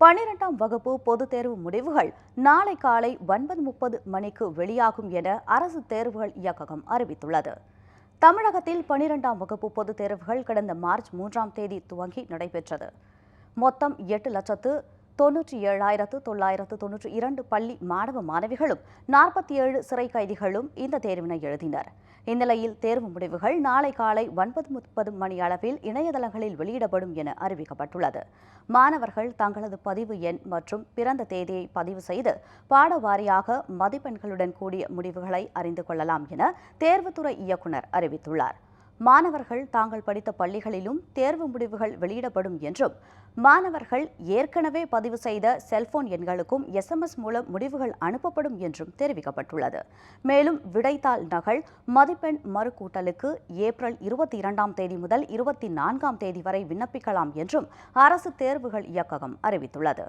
பனிரெண்டாம் வகுப்பு பொதுத் தேர்வு முடிவுகள் நாளை காலை ஒன்பது முப்பது மணிக்கு வெளியாகும் என அரசு தேர்வுகள் இயக்ககம் அறிவித்துள்ளது. தமிழகத்தில் பனிரெண்டாம் வகுப்பு பொதுத் தேர்வுகள் கடந்த மார்ச் மூன்றாம் தேதி துவங்கி நடைபெற்றது. மொத்தம் எட்டு லட்சத்து தொன்னூற்றி ஏழாயிரத்து தொள்ளாயிரத்து தொன்னூற்றி இரண்டு பள்ளி மாணவ மாணவிகளும் நாற்பத்தி ஏழு சிறை கைதிகளும் இந்த தேர்வினை எழுதினர். இந்நிலையில் தேர்வு முடிவுகள் நாளை காலை ஒன்பது முப்பது மணி அளவில் இணையதளங்களில் வெளியிடப்படும் என அறிவிக்கப்பட்டுள்ளது. மாணவர்கள் தங்களது பதிவு எண் மற்றும் பிறந்த தேதியை பதிவு செய்து பாட வாரியாக மதிப்பெண்களுடன் கூடிய முடிவுகளை அறிந்து கொள்ளலாம் என தேர்வுத்துறை இயக்குனர் அறிவித்துள்ளார். மாணவர்கள் தாங்கள் படித்த பள்ளிகளிலும் தேர்வு முடிவுகள் வெளியிடப்படும் என்றும் மாணவர்கள் ஏற்கனவே பதிவு செய்த செல்போன் எண்களுக்கும் எஸ்எம்எஸ் மூலம் முடிவுகள் அனுப்பப்படும் என்றும் தெரிவிக்கப்பட்டுள்ளது. மேலும் விடைத்தாள் நகல் மதிப்பெண் மறுக்கூட்டலுக்கு ஏப்ரல் இருபத்தி இரண்டாம் தேதி முதல் இருபத்தி நான்காம் தேதி வரை விண்ணப்பிக்கலாம் என்றும் அரசு தேர்வுகள் இயக்ககம் அறிவித்துள்ளது.